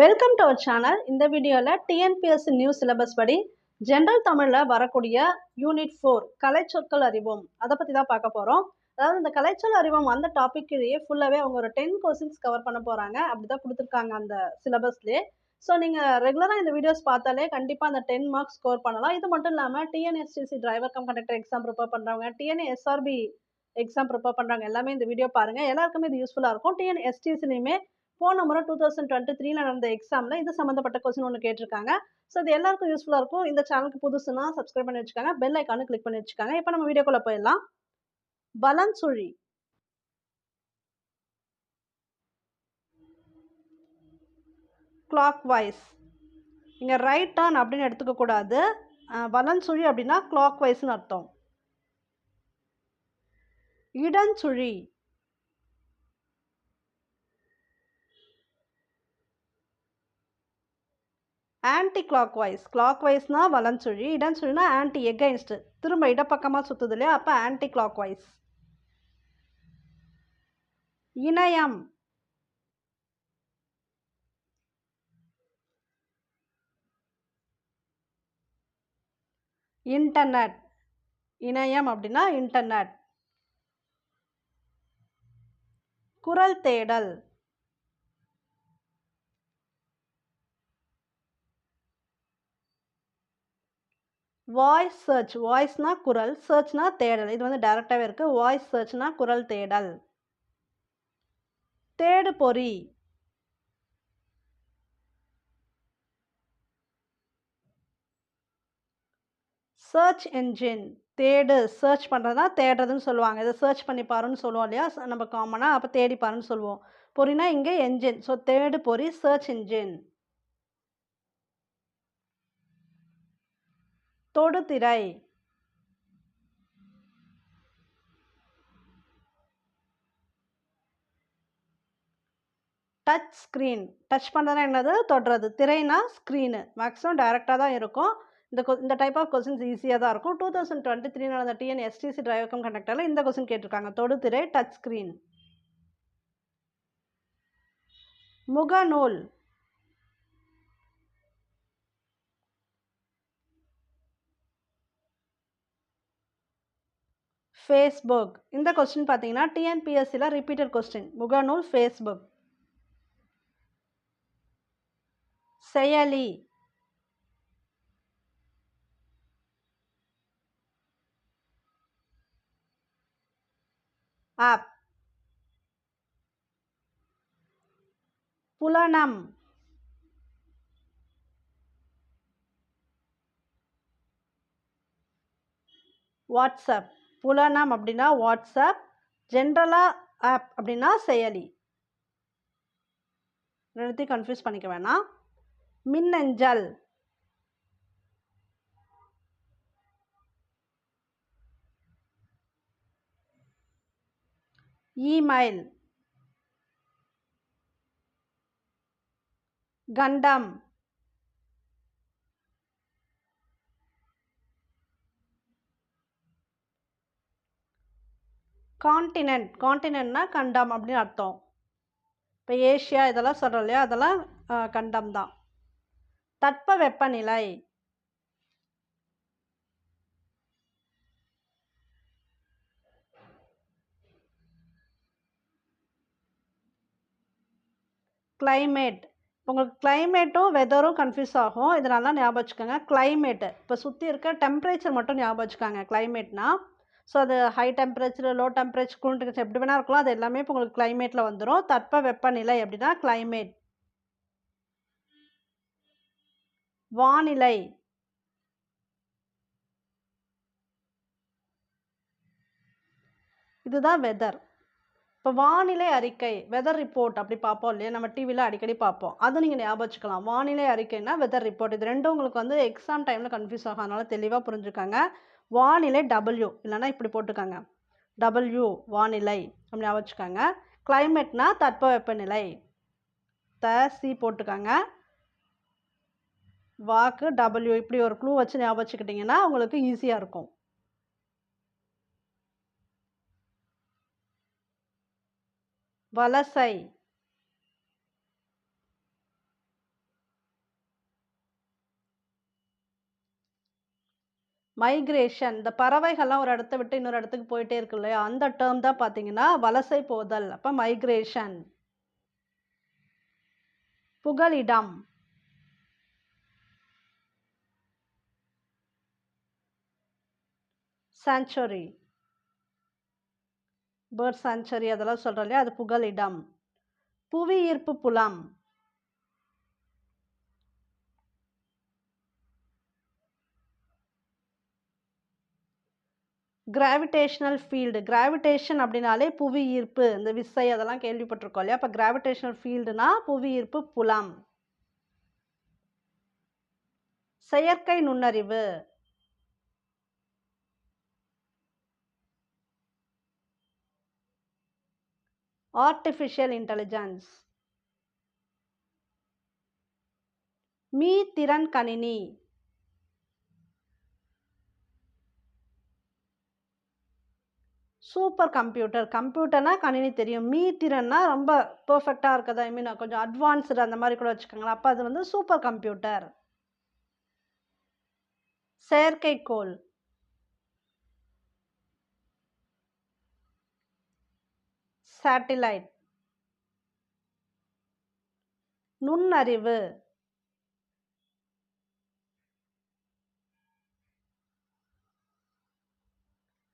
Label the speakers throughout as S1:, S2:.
S1: Welcome to our channel இந்த வீடியோவில் TNPSC new syllabus படி ஜென்ரல் தமிழில் வரக்கூடிய யூனிட் ஃபோர் கலைச்சொற்கள் அறிவோம். அதை பற்றி தான் பார்க்க போகிறோம் அதாவது இந்த கலைச்சொல் அறிவோம் அந்த டாப்பிக்கிலேயே ஃபுல்லாகவே அவங்க ஒரு டென் கொஸ்டின்ஸ் கவர் பண்ண போகிறாங்க அப்படி தான் கொடுத்துருக்காங்க அந்த சிலபஸ்லேயே ஸோ நீங்கள் ரெகுலராக இந்த வீடியோஸ் பார்த்தாலே கண்டிப்பாக அந்த டென் மார்க்ஸ் ஸ்கோர் பண்ணலாம். இது மட்டும் இல்லாமல் TNSTC driver cum conductor exam prepare பண்ணுறவங்க டிஎன்எஸ்ஆர்பி எக்ஸாம் ப்ரிப்பேர் பண்ணுறாங்க எல்லாமே இந்த வீடியோ பாருங்கள் எல்லாருக்குமே இது யூஸ்ஃபுல்லாக இருக்கும். டிஎன்எஸ்டிசிலையுமே போன முறை டூ தௌசண்ட் டுவெண்ட்டி த்ரீல நடந்த எக்ஸாமில் இது சம்மந்தப்பட்ட கொஸ்டின் ஒன்று கேட்டிருக்காங்க. ஸோ இது எல்லாருக்கும் யூஸ்ஃபுல்லாக இருக்கும். இந்த சேனலுக்கு புதுசுனா சப்ஸ்கிரைப் பண்ணி வச்சுக்காங்க. பெல் ஐக்கானு கிளிக் பண்ணி வச்சுக்காங்க. இப்போ நம்ம வீடியோக்குள்ளே போயிடலாம். பலன்சுழி கிளாக் வைஸ் இங்கே ரைட் டர்ன் அப்படின்னு எடுத்துக்கக்கூடாது வலன்சுழி அப்படின்னா கிளாக் வைஸ்னு அர்த்தம். இடன்சுழி ஆன்டி கிளாக் வைஸ் கிளாக் வைஸ்னா வலஞ்சுழி இடஞ்சுழினா ஆன்டி எகைன்ஸ்டு திரும்ப இடப்பக்கமாக சுற்றுது இல்லையா அப்போ ஆன்டி கிளாக் வைஸ் இணையம். இன்டர்நெட். இணையம் அப்படின்னா இன்டர்நெட். குரல் தேடல். வாய்ஸ் சர்ச் வாய்ஸ்னா குரல். சர்ச்னா தேடல். இது வந்து டைரெக்டாகவே இருக்குது வாய்ஸ் சர்ச்னா குரல் தேடல். தேடு பொறி. சர்ச் என்ஜின் தேடு. சர்ச் பண்ணுறதா தேடுறதுன்னு சொல்லுவாங்க. இதை சர்ச் பண்ணி பாருன்னு சொல்லுவோம் இல்லையா? நம்ம காமனாக அப்போ தேடி பாருன்னு சொல்லுவோம். பொறினா இங்கே என்ஜின் ஸோ தேடு பொறி சர்ச் என்ஜின் தொடுதிரை. டச் ஸ்க்ரீன் டச் பண்ணுறதுனா என்னது? தொடுறது. திரைனா ஸ்க்ரீனு மேக்ஸிமம் டைரெக்டாக தான் இருக்கும். இந்த கொ இந்த டைப் ஆஃப் கொஸ்டின்ஸ் ஈஸியாக தான் இருக்கும். டூ தௌசண்ட் டுவெண்ட்டி த்ரீ நடந்த டிஎன் எஸ்டிசி டிரைவர்கம் கண்டக்டரில் இந்த கொஸ்டின் கேட்டிருக்காங்க. தொடுதிரை டச் ஸ்க்ரீன் முகநூல். ஃபேஸ்புக் இந்த கொஸ்டின் பார்த்தீங்கன்னா டிஎன்பிஎஸ்சியில் ரிப்பீட்டட் கொஸ்டின் முகநூல் ஃபேஸ்புக் செயலி. ஆப். புலனம். வாட்ஸ்அப். புலனம் அப்படின்னா வாட்ஸ்அப் ஜென்ரலாக ஆப் அப்படின்னா செயலி. ரெண்டுத்தையும் கன்ஃபியூஸ் பண்ணிக்க வேணாம். மின்னஞ்சல். இமெயில் கண்டம். காண்டினென்ட் காண்டினென்ட்னா கண்டம் அப்படின்னு அர்த்தம். இப்போ ஏஷியா இதெல்லாம் சொல்கிறோம் இல்லையா? அதெல்லாம் கண்டம் தான். தட்ப வெப்பநிலை. கிளைமேட் உங்களுக்கு கிளைமேட்டும் வெதரும் கன்ஃபியூஸ் ஆகும். இதனால ஞாபகம் வச்சுக்கோங்க. கிளைமேட்டு இப்போ சுற்றி இருக்க டெம்பரேச்சர் மட்டும் ஞாபகம் வச்சுக்கோங்க. கிளைமேட்னால் ஸோ அது high temperature low temperature cool எப்படி வேணால் இருக்கலாம். அது எல்லாமே இப்போ உங்களுக்கு கிளைமேட்டில் வந்துடும் தட்ப வெப்பநிலை அப்படின்னா கிளைமேட் வானிலை. இதுதான் வெதர் இப்போ வானிலை அறிக்கை வெதர் ரிப்போர்ட் அப்படி பார்ப்போம் இல்லையா? நம்ம டிவியில் அடிக்கடி பார்ப்போம். அதை நீங்கள் ஞாபகம் வச்சுக்கலாம். வானிலை அறிக்கைனா வெதர் ரிப்போர்ட் இது ரெண்டும் உங்களுக்கு வந்து எக்ஸாம் டைமில் கன்ஃபியூஸ் ஆகும். அதனால் தெளிவாக புரிஞ்சுக்காங்க. வானிலை டபுள்யூ இல்லைன்னா இப்படி போட்டுக்காங்க டபுள்யூ வானிலை அப்படி ஞாபகம் வச்சுக்காங்க. கிளைமேட்னா தட்பவெப்பநிலை. த சி போட்டுக்காங்க வாக்கு டபுள்யூ இப்படி ஒரு க்ளூ வச்சு ஞாபகம் வச்சுக்கிட்டிங்கன்னா உங்களுக்கு ஈஸியாக இருக்கும். வலசை. மைக்ரேஷன் இந்த பறவைகள்லாம் ஒரு இடத்த விட்டு இன்னொரு இடத்துக்கு போயிட்டே இருக்கு இல்லையா? அந்த டேர்ம் தான் பார்த்தீங்கன்னா வலசை போதல் அப்போ மைக்ரேஷன் புகலிடம். சாங்சுரி பேர்ட் சாங்சுரி அதெல்லாம் சொல்கிறோம் இல்லையா? அது புகலிடம். புவி ஈர்ப்பு புலம். கிராவிடேஷனல் ஃபீல்டு கிராவிடேஷன் அப்படின்னாலே புவி ஈர்ப்பு இந்த விசை அதெல்லாம் கேள்விப்பட்டிருக்கோம் இல்லையா? அப்போ கிராவிடேஷனல் ஃபீல்டுனா புவி ஈர்ப்பு புலம். செயற்கை நுண்ணறிவு. ஆர்டிஃபிஷியல் இன்டெலிஜென்ஸ் மீ திறன் கணினி. Super computer. கம்ப்யூட்டர்னால் கணினி தெரியும். மீத்திறன்னா ரொம்ப பர்ஃபெக்டாக இருக்குது. ஐ மீன் கொஞ்சம் அட்வான்ஸ்டு அந்த மாதிரி கூட வச்சுக்கோங்களேன். அப்போ அது வந்து சூப்பர் கம்ப்யூட்டர். செயற்கைக்கோள். சேட்டிலைட் நுண்ணறிவு.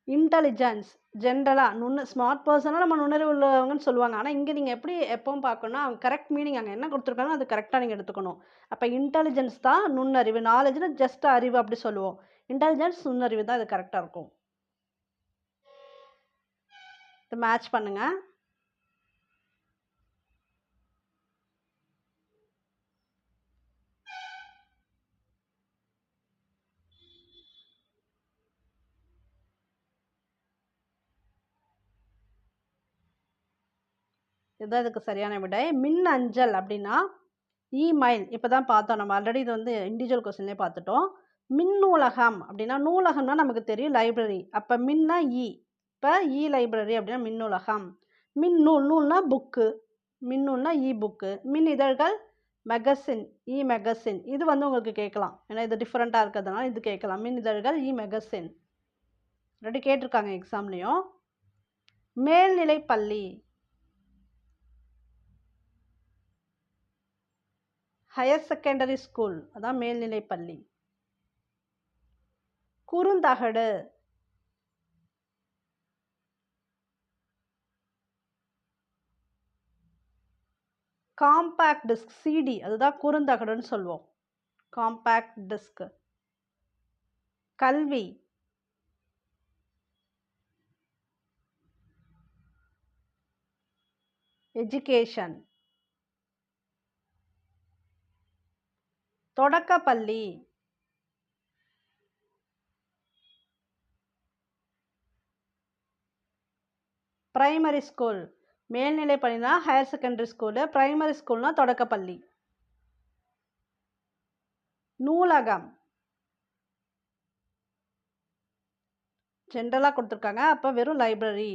S1: இன்டெலிஜென்ஸ் ஜென்ரலாக நுண்ணு ஸ்மார்ட் பர்சனாக நம்ம நுண்ணறிவு உள்ளவங்கன்னு சொல்லுவாங்க. ஆனால் இங்கே நீங்கள் எப்படி எப்பவும் பார்க்கணும்னா அவங்க கரெக்ட் மீனிங் அங்கே என்ன கொடுத்துருக்காங்க அது கரெக்டாக நீங்கள் எடுத்துக்கணும். அப்போ இன்டெலிஜென்ஸ் தான் நுண்ணறிவு நாலேஜ்னா ஜஸ்ட் அறிவு அப்படி சொல்லுவோம். இன்டெலிஜென்ஸ் நுண்ணறிவு தான் இது கரெக்டாக இருக்கும். இது மேட்ச் பண்ணுங்கள் இதுதான் இதுக்கு சரியான விடை. மின் அஞ்சல் அப்படின்னா e இமெயில் இப்போ தான் பார்த்தோம். நம்ம ஆல்ரெடி இது வந்து இண்டிவிஜுவல் கொஸ்டின்லேயே பார்த்துட்டோம். மின் நூலகம் அப்படின்னா நூலகம்னா நமக்கு தெரியும் லைப்ரரி அப்போ மின்னா இ இப்போ இ லைப்ரரி அப்படின்னா மின் நூலகம். மின் நூல் நூல்னா புக்கு மின் நூல்னா இ புக்கு மின் இதழ்கள் மெகசின் இ மெகசின் இது வந்து உங்களுக்கு கேட்கலாம். ஏன்னா இது டிஃப்ரெண்ட்டாக இருக்கிறதுனால இது கேட்கலாம். மின் இதழ்கள் இ மெகசின் ரெடி கேட்டிருக்காங்க எக்ஸாம்லேயும் மேல்நிலை பள்ளி. ஹையர் செகண்டரி ஸ்கூல் அதான் மேல்நிலை பள்ளி. குறுந்தகடு. காம்பேக்ட் டிஸ்க் சிடி அதுதான் குறுந்தகடுன்னு சொல்லுவோம் காம்பேக்ட் டிஸ்க் கல்வி. எஜுகேஷன் தொடக்கப்பள்ளி. பிரைமரி ஸ்கூல் மேல்நிலை பள்ளினா ஹையர் செகண்டரி ஸ்கூலு பிரைமரி ஸ்கூல்னா தொடக்கப்பள்ளி. நூலகம். ஜென்ரலாக கொடுத்துருக்காங்க. அப்போ வெறும் லைப்ரரி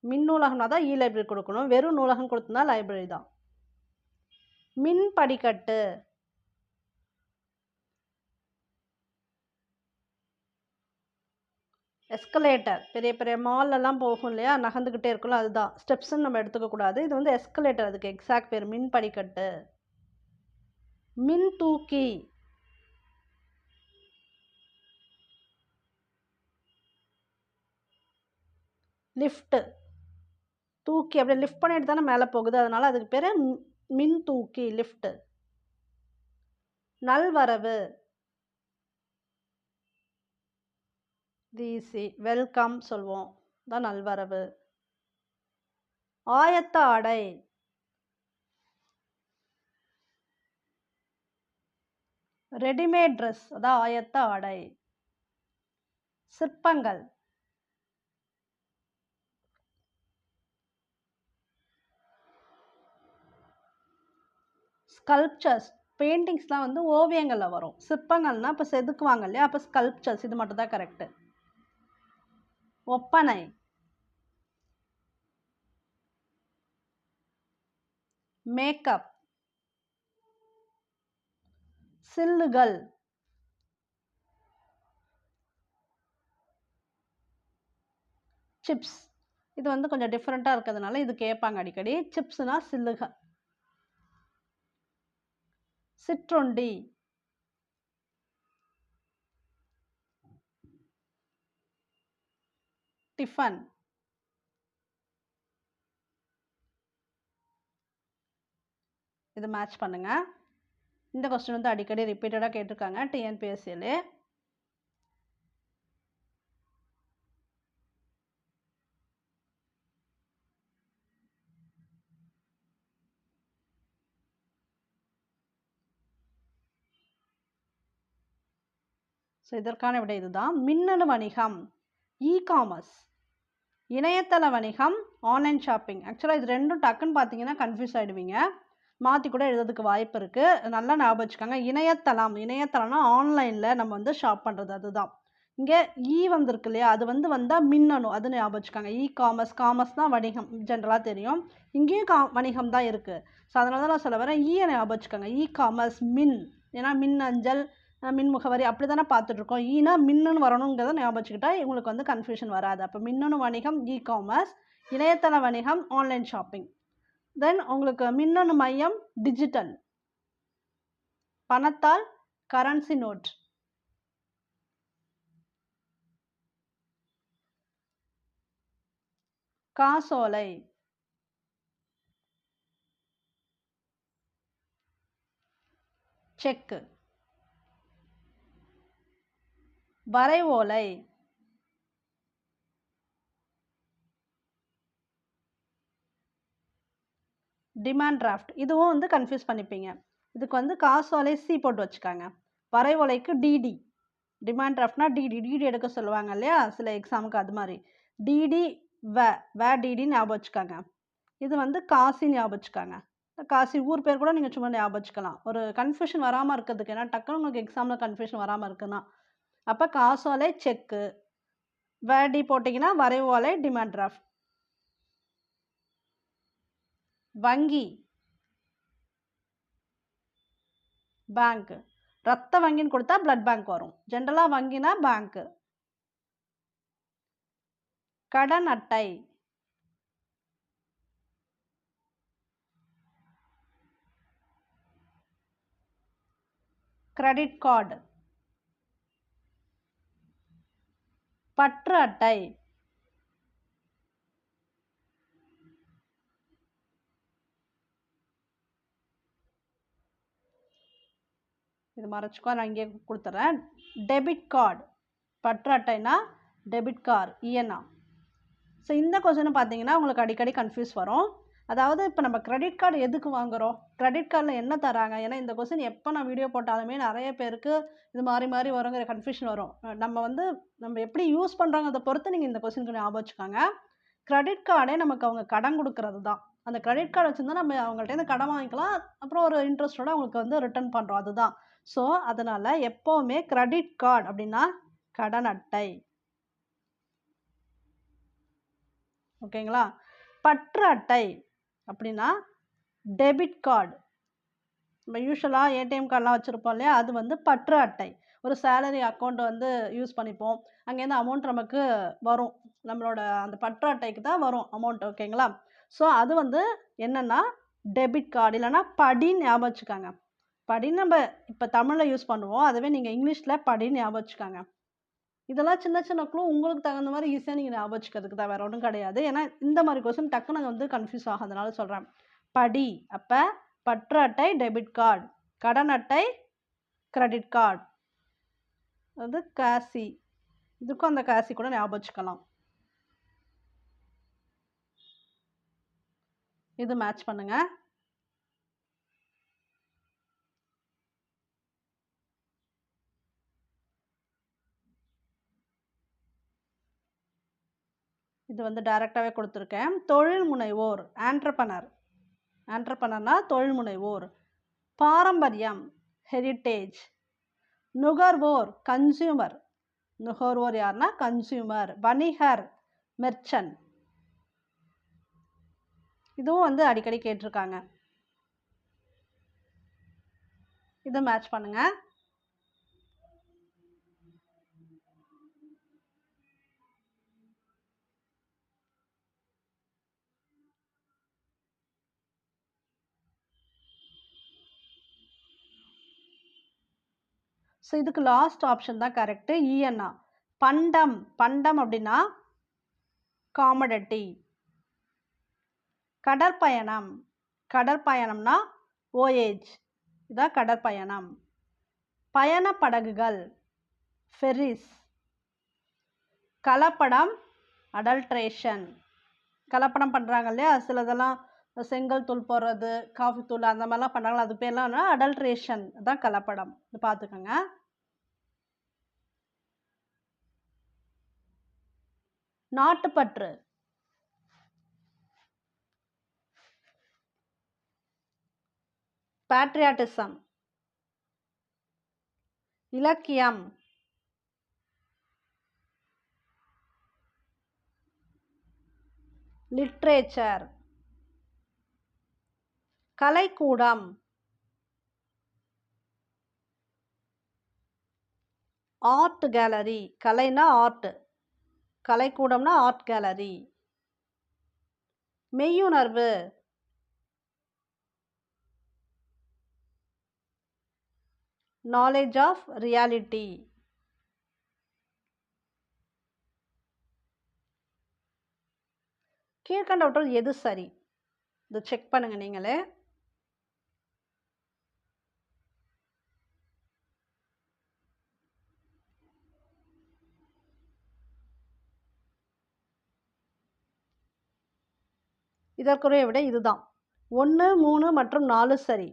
S1: மின் நூலகம்னா தான் இ லைப்ரரி கொடுக்கணும். வெறும் நூலகம் கொடுத்தா லைப்ரரி தான். மின் படிக்கட்டு. எஸ்கலேட்டர் பெரிய பெரிய மால்லலாம் போகும் இல்லையா? நகர்ந்துக்கிட்டே இருக்கணும் அதுதான். ஸ்டெப்ஸ்ன்னு நம்ம எடுத்துக்கக்கூடாது. இது வந்து எஸ்கலேட்டர் அதுக்கு எக்ஸாக்ட் பேர். மின் படிக்கட்டு. மின் தூக்கி. லிஃப்ட்டு தூக்கி. அப்படியே லிஃப்ட் பண்ணிட்டு தானே மேலே போகுது. அதனால் அதுக்கு பேர் மின் தூக்கி லிஃப்ட்டு நல்வரவு. ஈஸி வெல்கம் சொல்லுவோம் தான் நல்வரவு. ஆயத்த ஆடை. ரெடிமேட் ட்ரெஸ் அதான் ஆயத்த ஆடை. சிற்பங்கள். ஸ்கல்ப்சர்ஸ் பெயிண்டிங்ஸ்லாம் வந்து ஓவியங்களில் வரும். சிற்பங்கள்னால் இப்போ செதுக்குவாங்க இல்லையா? அப்போ ஸ்கல்ப்சர்ஸ் இது மட்டும் தான் கரெக்டு ஒப்பனை மேக்கப் சில்லுகள் சிப்ஸ் இது வந்து கொஞ்சம் டிஃப்ரெண்ட்டாக இருக்கிறதுனால இது கேட்பாங்க அடிக்கடி சிப்ஸ்னால் சில்லுகள் சிற்றுண்டி டிஃபன். இது மேட்ச் பண்ணுங்கள் இந்த கொஸ்டின் வந்து அடிக்கடி ரிப்பீட்டடாக கேட்டிருக்காங்க டிஎன்பிஎஸ்சியில் ஸோ இதற்கான விடை இதுதான். மின்னணு வணிகம். இ காமர்ஸ் இணையதள வணிகம் ஆன்லைன் ஷாப்பிங் ஆக்சுவலாக இது ரெண்டும் டக்குன்னு பார்த்தீங்கன்னா கன்ஃபியூஸ் ஆகிடுவீங்க மாற்றி கூட எழுதுறதுக்கு வாய்ப்பு இருக்குது நல்லா ஞாபகம் வச்சுக்கோங்க. இணையதளம் இணையதளம்னா ஆன்லைனில் நம்ம வந்து ஷாப் பண்ணுறது அதுதான். இங்கே இ e வந்திருக்கு இல்லையா? அது வந்து வந்தால் மின்னணு அது ஞாபகம் வச்சுக்கோங்க. இ காமர்ஸ் காமர்ஸ் தான் வணிகம். ஜென்ரலாக தெரியும். இங்கேயும் கா வணிகம் தான் இருக்குது ஸோ அதனால தான் நான் சொல்ல வரேன். E ஈயை ஞாபகம் வச்சுக்கோங்க. இ காமர்ஸ் மின். ஏன்னா மின் அஞ்சல் மின் முகவரி அப்படி தானே பார்த்துட்ருக்கோம். ஈனா மின்னணு வரணுங்கிறத ஞாபகம் வச்சுக்கிட்டா உங்களுக்கு வந்து கன்ஃபியூஷன் வராது. அப்போ மின்னணு வணிகம் இ காமர்ஸ் இணையதள வணிகம் ஆன்லைன் ஷாப்பிங் தென் உங்களுக்கு மின்னணு மையம் டிஜிட்டல் பணத்தால் கரன்சி நோட் காசோலை. செக்கு. வரைவோலை. டிமாண்ட் டிராஃப்ட் இதுவும் வந்து கன்ஃபியூஸ் பண்ணிப்பீங்க. இதுக்கு வந்து காசோலை சி போட்டு வச்சுக்காங்க. வரைவோலைக்கு டிடி டிமாண்ட் டிராஃப்ட்னா டிடி டிடி எடுக்க சொல்லுவாங்க இல்லையா? சில எக்ஸாமுக்கு அது மாதிரி. டிடி வே. வ டிடி ஞாபகம் வச்சுக்காங்க. இது வந்து காசி ஞாபகம் வச்சுக்காங்க. காசி ஊர் பேர் கூட நீங்கள் சும்மா ஞாபகம் வச்சுக்கலாம். ஒரு கன்ஃபியூஷன் வராமல் இருக்கிறதுக்கு ஏன்னா டக்குனு உங்களுக்கு எக்ஸாமில் கன்ஃபியூஷன் வராமல் இருக்குன்னா அப்போ காசோலை செக்கு வேடி போட்டிங்கன்னா வரைவோலை டிமாண்ட் டிராஃப்ட் வங்கி. பேங்க் ரத்த வங்கின்னு கொடுத்தா பிளட் பேங்க் வரும். ஜென்ரலாக வங்கினா பேங்க்கு கடன் அட்டை. கிரெடிட் கார்டு பற்று அட்டை. இது மறைச்சிக்கோ நான் இங்கே கொடுத்துட்றேன் டெபிட் கார்டு. பற்று அட்டைனா டெபிட் கார்டு இஎன்ஆ. ஸோ இந்த கொஸ்டின் பார்த்தீங்கன்னா உங்களுக்கு அடிக்கடி கன்ஃபியூஸ் வரும். அதாவது இப்போ நம்ம கிரெடிட் கார்டு எதுக்கு வாங்குகிறோம் கிரெடிட் கார்டில் என்ன தராங்க? ஏன்னா இந்த கொஸ்டின் எப்போ நான் வீடியோ போட்டாலுமே நிறைய பேருக்கு இது மாறி மாறி வருங்கிற கன்ஃபியூஷன் வரும். நம்ம வந்து நம்ம எப்படி யூஸ் பண்ணுறாங்கிறத பொறுத்து நீங்கள் இந்த கொஸ்டினுக்கு ஞாபகம் வச்சுக்கோங்க. கிரெடிட் கார்டே நமக்கு அவங்க கடன் கொடுக்கறது தான். அந்த கிரெடிட் கார்டு வச்சுருந்தா நம்ம அவங்கள்ட்ட கடன் வாங்கிக்கலாம். அப்புறம் ஒரு இன்ட்ரெஸ்ட்டோட அவங்களுக்கு வந்து ரிட்டர்ன் பண்ணுறோம் அதுதான். ஸோ அதனால் எப்போவுமே கிரெடிட் கார்டு அப்படின்னா கடன் அட்டை. ஓகேங்களா பற்று அட்டை. அப்படின்னா டெபிட் கார்டு நம்ம யூஸ்வலாக ஏடிஎம் கார்டெலாம் வச்சுருப்போம் இல்லையா? அது வந்து பற்று அட்டை. ஒரு சேலரி அக்கௌண்ட் வந்து யூஸ் பண்ணிப்போம். அங்கேருந்து அமௌண்ட் நமக்கு வரும். நம்மளோட அந்த பற்று அட்டைக்கு தான் வரும் அமௌண்ட் ஓகேங்களா ஸோ அது வந்து என்னென்னா டெபிட் கார்டு இல்லைன்னா படின்னு ஞாபகம் வச்சுக்காங்க. படின்னு நம்ம இப்போ தமிழில் யூஸ் பண்ணுவோம். அதுவே நீங்கள் இங்கிலீஷில் படின்னு ஞாபகம் வச்சுக்காங்க. இதெல்லாம் சின்ன சின்ன க்ளூ உங்களுக்கு தகுந்த மாதிரி ஈஸியாக நீங்கள் ஞாபகம் வச்சுக்கிறதுக்கு தான் வேறு ஒன்றும் கிடையாது. ஏன்னா இந்த மாதிரி கொஸ்டின் டக்குன்னு வந்து கன்ஃபியூஸ் ஆகாதனால சொல்கிறேன் படி. அப்போ பற்று அட்டை டெபிட் கார்டு கடன் அட்டை கிரெடிட் கார்டு அது காசி. இதுக்கும் அந்த காசி கூட ஞாபகம் வச்சுக்கலாம் இது மேட்ச் பண்ணுங்கள் இது வந்து டைரெக்டாகவே கொடுத்துருக்கேன். தொழில் முனைவோர் ஆண்டர்பனர் ஆண்டர்பனர்னால் தொழில் முனைவோர். பாரம்பரியம் ஹெரிட்டேஜ் நுகர்வோர் கன்சியூமர் நுகர்வோர் யாருன்னா கன்சியூமர் வணிகர் மெர்ச்சன்ட் இதுவும் வந்து அடிக்கடி கேட்டிருக்காங்க. இதை மேட்ச் பண்ணுங்கள் ஸோ இதுக்கு லாஸ்ட் ஆப்ஷன் தான் கரெக்டு இஎன்ஆ பண்டம். பண்டம் அப்படின்னா காமடட்டி கடற்பயணம். கடற்பயணம்னா ஓஏஜ் இதான் கடற்பயணம். பயண படகுகள் ஃபெரிஸ் கலப்படம். அடல்ட்ரேஷன் கலப்படம் பண்ணுறாங்க இல்லையா? சிலதெல்லாம் செங்கல் தூள் போடுறது காஃபி தூள் அந்த மாதிரிலாம் பண்ணுறாங்களா அது பேர்லாம் அடல்ட்ரேஷன் தான் கலப்படம் இது பார்த்துக்கோங்க. நாட்டுப்பற்று. பேட்ரியாட்டிசம் இலக்கியம். லிட்ரேச்சர் கலைக்கூடம். ஆர்ட் கேலரி கலைனா ஆர்ட் கலைக்கூடம்னா ஆர்ட் கேலரி மெய்யுணர்வு. நாலேஜ் ஆஃப் ரியாலிட்டி கீழ்கண்டவற்றுள் எது சரி? இதை செக் பண்ணுங்கள் நீங்களே. இதற்குரிய விட இதுதான். ஒன்று மூணு மற்றும் நாலு சரி.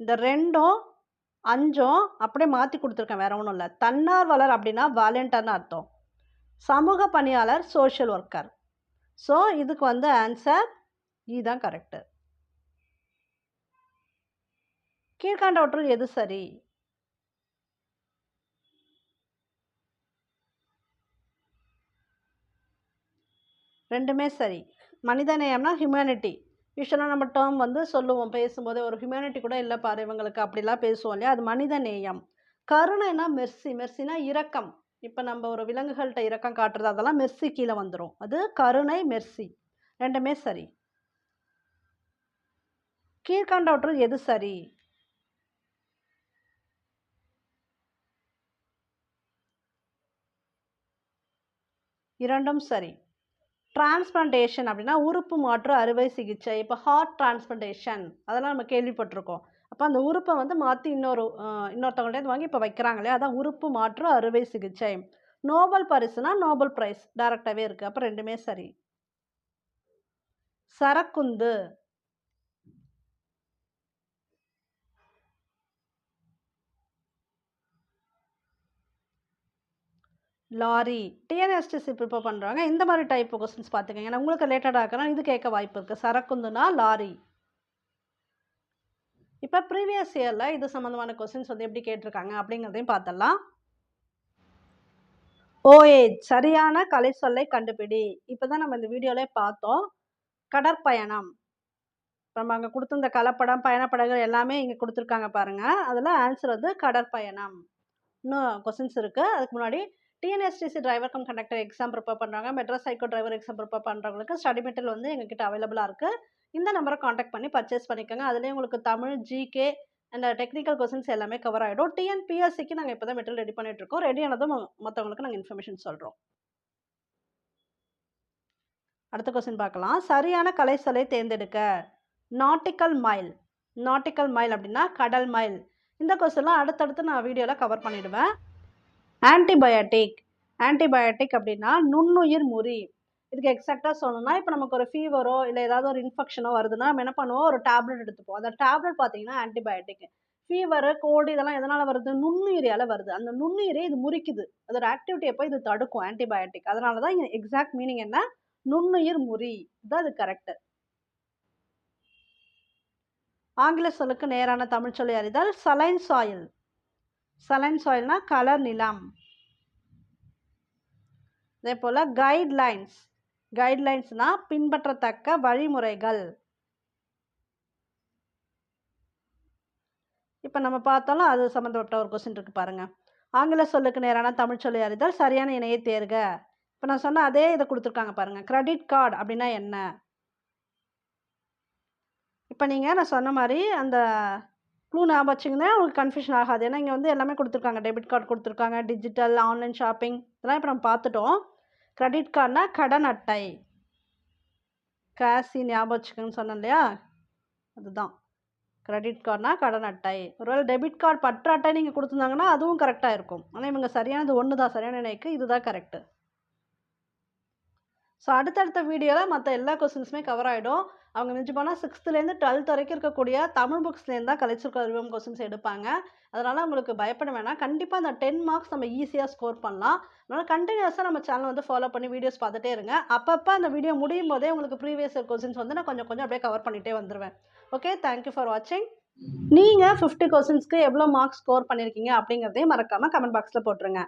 S1: இந்த ரெண்டும் அஞ்சும் அப்படியே மாற்றி கொடுத்துருக்கேன் வேற ஒன்றும் இல்லை. தன்னார்வலர் அப்படின்னா வாலண்டியர்னு அர்த்தம். சமூக பணியாளர் சோஷியல் ஒர்க்கர் ஸோ இதுக்கு வந்து ஆன்சர் இதுதான் கரெக்டு கீழ்கண்டவற்றுள் எது சரி? ரெண்டுமே சரி. மனிதநேயம்னா ஹியூமனிட்டி யூஸ்வலாக நம்ம டேர்ம் வந்து சொல்லுவோம் பேசும்போது ஒரு ஹியூமனிட்டி கூட இல்லை பாரு இவங்களுக்கு அப்படிலாம் பேசுவோம் இல்லையா? அது மனிதநேயம். கருணைனா மெர்சி மெர்சினா இரக்கம். இப்போ நம்ம ஒரு விலங்குகள்கிட்ட இரக்கம் காட்டுறது அதெல்லாம் மெர்சி கீழே வந்துடும் அது கருணை மெர்சி. ரெண்டுமே சரி. கீழ்கண்டவற்றுள் எது சரி? இரண்டும் சரி. டிரான்ஸ்பிளான்டேஷன் அப்படின்னா உறுப்பு மாற்று அறுவை சிகிச்சை இப்போ ஹார்ட் டிரான்ஸ்பிளான்டேஷன் அதெல்லாம் நம்ம கேள்விப்பட்டிருக்கோம். அப்போ அந்த உறுப்பை வந்து மாற்றி இன்னொரு இன்னொருத்தவங்கள்டே வாங்கி இப்போ வைக்கிறாங்களே அதான் உறுப்பு மாற்று அறுவை சிகிச்சை. நோபல் பரிசுனா நோபல் ப்ரைஸ் டைரக்டாகவே இருக்குது அப்போ ரெண்டுமே சரி. சரக்குந்து லாரி டிஎன்எஸ்டிசி ப்ரிப்பேர் பண்ணுறாங்க இந்த மாதிரி டைப் கொஸ்டின்ஸ் பார்த்துக்கங்க ஏன்னா உங்களுக்கு ரிலேட்டடாக இருக்கலாம் இது கேட்க வாய்ப்பு இருக்குது சரக்குந்துனா லாரி. இப்போ ப்ரீவியஸ் இயரில் இது சம்மந்தமான கொஸ்டின்ஸ் வந்து எப்படி கேட்டிருக்காங்க அப்படிங்கிறதையும் பார்த்துடலாம் ஓஏஜ் சரியான கலை சொல்லை கண்டுபிடி. இப்போ தான் நம்ம இந்த வீடியோவிலே பார்த்தோம். கடற்பயணம். நம்ம அங்கே கொடுத்துருந்த கலப்படம் பயணப்படங்கள் எல்லாமே இங்கே கொடுத்துருக்காங்க பாருங்கள் அதில் ஆன்சர் வந்து கடற்பயணம். இன்னும் கொஸ்டின்ஸ் இருக்குது அதுக்கு முன்னாடி TNSTC driver cum conductor exam prepare பண்ணுறாங்க Madras psycho driver exam prepare பண்ணுறவங்களுக்கு ஸ்டடி மெட்டீரியல் வந்து எங்ககிட்ட அவைலபிளாக இருக்குது இந்த நம்பரை காண்டாக்ட் பண்ணி பர்ச்சேஸ் பண்ணிக்கோங்க. அதுலேயே உங்களுக்கு Tamil GK and technical questions எல்லாமே கவர் ஆகிடும் டிஎன்பிஎஸ்சிக்கு நாங்கள் இப்போ தான் மெட்டீரியல் ரெடி பண்ணிட்டுருக்கோம் ரெடி ஆனதும் மற்றவங்களுக்கு நாங்கள் இன்ஃபர்மேஷன் சொல்கிறோம் அடுத்த கொஸ்டின் பார்க்கலாம். சரியான கலைசலை தேர்ந்தெடுக்க நாட்டிக்கல் மைல் நாட்டிக்கல் மைல் அப்படின்னா கடல் மைல் இந்த கொஸ்டின்லாம் அடுத்தடுத்து நான் வீடியோவில் கவர் பண்ணிவிடுவேன் ஆன்டிபயாட்டிக் ஆன்டிபயாட்டிக் அப்படின்னா நுண்ணுயிர் முறி. இதுக்கு எக்ஸாக்டாக சொல்லணும்னா இப்போ நமக்கு ஒரு ஃபீவரோ இல்லை ஏதாவது ஒரு இன்ஃபெக்ஷனோ வருதுன்னா நம்ம என்ன பண்ணுவோம்? ஒரு டேப்லெட் எடுத்துப்போம். அந்த டேப்லெட் பார்த்தீங்கன்னா ஆன்டிபயோட்டிக் ஃபீவர் கோல்டு இதெல்லாம் எதனால் வருது? நுண்ணுயிரியால் வருது. அந்த நுண்ணுயிரை இது முறிக்குது. அதோட ஆக்டிவிட்டியை போய் இது தடுக்கும் ஆன்டிபயோட்டிக் அதனால தான் இங்கே எக்ஸாக்ட் மீனிங் என்ன? நுண்ணுயிர் முறி. இதுதான் அது கரெக்டு ஆங்கில சொல்லுக்கு நேரான தமிழ் சொல்லி அறிதல் சலைன் சாயில் சலைன் சாயில்னா கலர் நிலம். அதே போல் கைட்லைன்ஸ் கைட்லைன்ஸ்னால் பின்பற்றத்தக்க வழிமுறைகள். இப்போ நம்ம பார்த்தாலும் அது சம்மந்தப்பட்ட ஒரு கொஸ்டின் இருக்குது பாருங்கள் ஆங்கில சொல்லுக்கு நேரான தமிழ் சொல்லி அறிதல் சரியான இணையை தேர்க. இப்போ நான் சொன்ன அதே இதை கொடுத்துருக்காங்க பாருங்கள் கிரெடிட் கார்டு அப்படின்னா என்ன? இப்போ நீங்கள் நான் சொன்ன மாதிரி அந்த க்ளூ ஞாபகம் வச்சிங்கன்னா உங்களுக்கு கன்ஃபியூஷன் ஆகாது. ஏன்னா இங்கே வந்து எல்லாமே கொடுத்துருக்காங்க. டெபிட் கார்டு கொடுத்துருக்காங்க டிஜிட்டல் ஆன்லைன் ஷாப்பிங் இதெல்லாம் இப்போ நம்ம பார்த்துட்டோம். கிரெடிட் கார்டுனா கடன் அட்டை. கேசி ஞாபகம் வச்சுக்கோன்னு சொன்னேன் இல்லையா? அதுதான். கிரெடிட் கார்டுனா கடன் அட்டை. ஒருவேளை டெபிட் கார்டு பற்று அட்டை நீங்கள் கொடுத்துருந்தாங்கன்னா அதுவும் கரெக்டாக இருக்கும். ஆனால் இவங்க சரியானது ஒன்று தான் சரியான நினைக்கு இதுதான் கரெக்டு ஸோ அடுத்தடுத்த வீடியோவில் மற்ற எல்லா கொஸ்டின்ஸுமே கவர் ஆகிடும் அவங்க மிஞ்சி போனால் சிக்ஸ்த்துலேருந்து டுவெல்த் வரைக்கும் இருக்கக்கூடிய தமிழ் புக்ஸ்லேருந்து தான் கலைச்சொற்கள் அறிவம் கொஸ்டின்ஸ் எடுப்பாங்க. அதனால் உங்களுக்கு பயப்பட வேணாம். கண்டிப்பாக அந்த டென் மார்க்ஸ் நம்ம ஈஸியாக ஸ்கோர் பண்ணலாம். அதனால் கண்டினியூஸாக நம்ம சேனல் வந்து ஃபாலோ பண்ணி வீடியோஸ் பார்த்துட்டே இருங்க. அப்பப்போ அந்த வீடியோ முடியும் போதே உங்களுக்கு ப்ரீவியஸ் கொஸ்டின்ஸ் வந்து நான் கொஞ்சம் கொஞ்சம் அப்படியே கவர் பண்ணிகிட்டே வந்துடுவேன் ஓகே தேங்க்யூ ஃபார் வாட்சிங் நீங்கள் ஃபிஃப்டி கொஸ்டின்ஸ்க்கு எவ்வளோ மார்க்ஸ் ஸ்கோர் பண்ணியிருக்கீங்க அப்படிங்கிறதையும் மறக்காமல் கமெண்ட் பாக்ஸில் போட்டுருங்க.